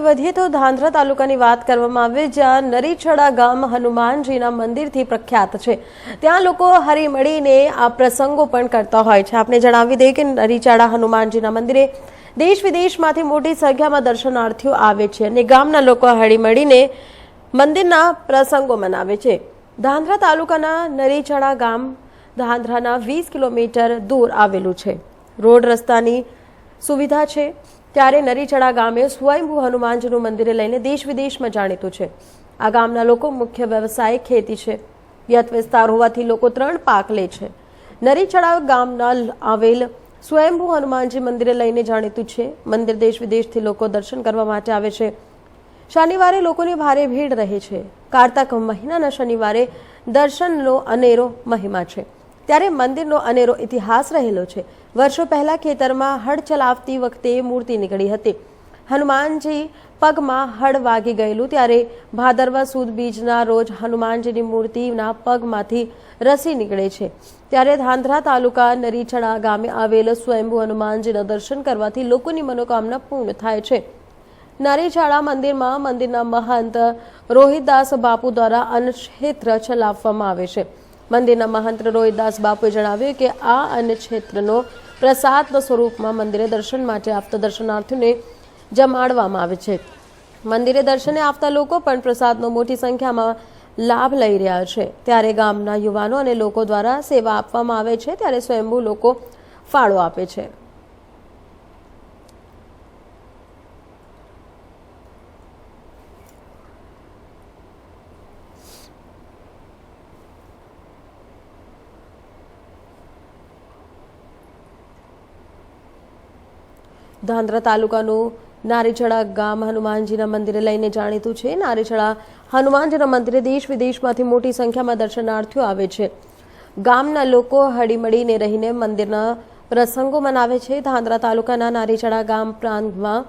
વધીએ તો ધાંધ્રા તાલુકાની વાત કરવામાં આવે, જ્યાં નરીછડા ગામ હનુમાનજીના મંદિરથી પ્રખ્યાત છે. ત્યાં લોકો હરી મળીને આ પ્રસંગો પણ કરતા હોય છે. આપણે જણાવી દઈએ કે નરીચાડા હનુમાનજીના મંદિરે દેશ વિદેશમાંથી મોટી સંખ્યામાં દર્શનાર્થીઓ આવે છે અને ગામના લોકો હળી મળીને મંદિરના પ્રસંગો મનાવે છે. ધાંધ્રા તાલુકાના નરીછડા ગામ ધાંધ્રાના વીસ કિલોમીટર દૂર આવેલું છે. રોડ રસ્તાની સુવિધા છે. ત્યારે નરીચડા ગામે સ્વયંભૂ હનુમાનજીનું મંદિરે લઈને દેશ વિદેશમાં જાણીતું છે. આ ગામના લોકો મુખ્ય વ્યવસાય ખેતી છે. વ્યત વિસ્તાર હોવાથી લોકો ત્રણ પાક લે છે. નરીચડા ગામના આવેલ સ્વયંભૂ હનુમાનજી મંદિરે લઈને જાણીતું છે. મંદિર દેશ વિદેશથી લોકો દર્શન કરવા માટે આવે છે. શનિવારે લોકોની ભારે ભીડ રહે છે. કારતક મહિનાના શનિવારે દર્શનનો અનેરો મહિમા છે. ત્યારે મંદિરનો અનેરો ઇતિહાસ રહેલો છે. વર્ષો પહેલા ખેતરમાં હળ ચલાવતી વખતે મૂર્તિ નીકળી હતી. હનુમાનજી પગમાં હળ વાગી ગયેલું ત્યારે ભાદરવા સુદ બીજના રોજ હનુમાનજીની મૂર્તિના પગમાંથી રસી નીકળે છે. ત્યારે ધાંધ્રા તાલુકા નરીછડા ગામે આવેલ સ્વયંભુ હનુમાનજીના દર્શન કરવાથી લોકોની મનોકામના પૂર્ણ થાય છે. નારીચાળા મંદિરમાં મંદિરના મહંત રોહિતદાસ બાપુ દ્વારા અન્નક્ષેત્ર ચલાવવામાં આવે છે. મંદિરના મહંત રોહિતદાસ બાપુએ જણાવ્યું કે આ અન્નક્ષેત્રનો પ્રસાદના સ્વરૂપમાં મંદિરે દર્શન માટે આવતા દર્શનાર્થીઓને જમાડવામાં આવે છે. મંદિરે દર્શને આવતા લોકો પણ પ્રસાદનો મોટી સંખ્યામાં લાભ લઈ રહ્યા છે. ત્યારે ગામના યુવાનો અને લોકો દ્વારા સેવા આપવામાં આવે છે, ત્યારે સ્વયંભૂ લોકો ફાળો આપે છે. ધાંધ્રા તાલુકાનું નારીચડા ગામ હનુમાનજીના મંદિરે લઈને જાણીતું છે. નારીછડા હનુમાનજીના મંદિરે દેશ વિદેશમાંથી મોટી સંખ્યામાં દર્શનાર્થીઓ આવે છે. ગામના લોકો હળીમળીને રહીને મંદિરના પ્રસંગો મનાવે છે. ધાંધ્રા તાલુકાના નારીચડા ગામ પ્રાંતમાં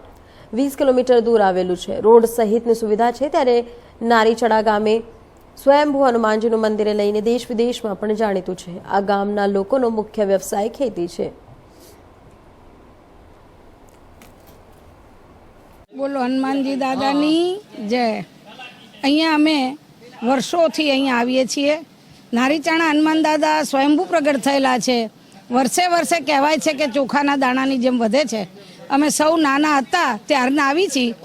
વીસ કિલોમીટર દૂર આવેલું છે. રોડ સહિતની સુવિધા છે. ત્યારે નારીચડા ગામે સ્વયંભૂ હનુમાનજીનું મંદિરે લઈને દેશ વિદેશમાં પણ જાણીતું છે. આ ગામના લોકોનો મુખ્ય વ્યવસાય ખેતી છે. બોલો, હનુમાનજી દાદાની જય. અહીંયા અમે વર્ષોથી અહીંયા આવીએ છીએ. નારીચાણા હનુમાન દાદા સ્વયંભૂ પ્રગટ થયેલા છે. વર્ષે વર્ષે કહેવાય છે કે ચોખાના દાણાની જેમ વધે છે. અમે સૌ નાના હતા, ત્યારના આવી છીએ.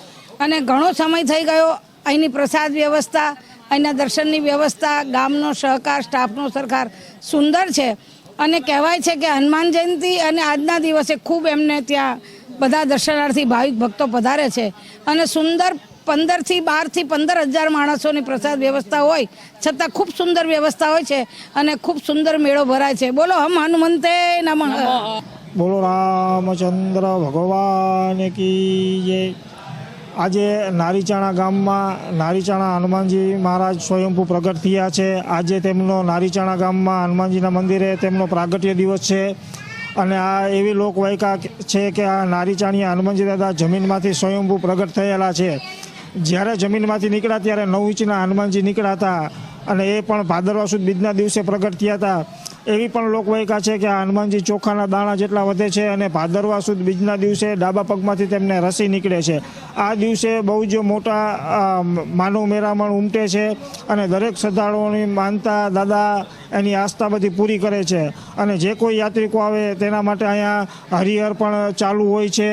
અને ઘણો સમય થઈ ગયો અહીંની પ્રસાદ વ્યવસ્થા, અહીંના દર્શનની વ્યવસ્થા, ગામનો સહકાર, સ્ટાફનો સરકાર સુંદર છે. અને કહેવાય છે કે હનુમાન જયંતિ અને આજના દિવસે ખૂબ એમને ત્યાં બધા દર્શનાર્થી ભાવિક ભક્તો પધારે છે. અને સુંદર પંદરથી બારથી પંદર હજાર માણસોની પ્રસાદ વ્યવસ્થા હોય, છતાં ખૂબ સુંદર વ્યવસ્થા હોય છે અને ખૂબ સુંદર મેળો ભરાય છે. બોલો, હમ હનુમંતે નમ. બોલો, રામચંદ્ર ભગવાન કી જય. આજે નારીચાણા ગામમાં નારીચાણા હનુમાનજી મહારાજ સ્વયંભૂ પ્રગટ થયા છે. આજે તેમનો નારીચાણા ગામમાં હનુમાનજીના મંદિરે તેમનો પ્રાગટ્ય દિવસ છે. અને આ એવી લોકવાયકા છે કે આ નારીચાણીયા હનુમાનજી દાદા જમીનમાંથી સ્વયંભૂ પ્રગટ થયેલા છે. જ્યારે જમીનમાંથી નીકળ્યા ત્યારે નવ ઇંચના હનુમાનજી નીકળ્યા હતા. અને એ પણ ભાદરવા સુદ બીજના દિવસે પ્રગટ થયા હતા. એવી પણ લોકવાયકા છે કે હનુમાનજી ચોખાના દાણા જેટલા વધે છે અને ભાદરવા સુદ બીજના દિવસે ડાબા પગમાંથી તેમને રસી નીકળે છે. આ દિવસે બહુ જ મોટા માનવ મેરામણ ઉમટે છે અને દરેક શ્રદ્ધાળુઓની માનતા દાદા એની આસ્થા બધી પૂરી કરે છે. અને જે કોઈ યાત્રિકો આવે તેના માટે અહીંયા હરિહર પણ ચાલુ હોય છે.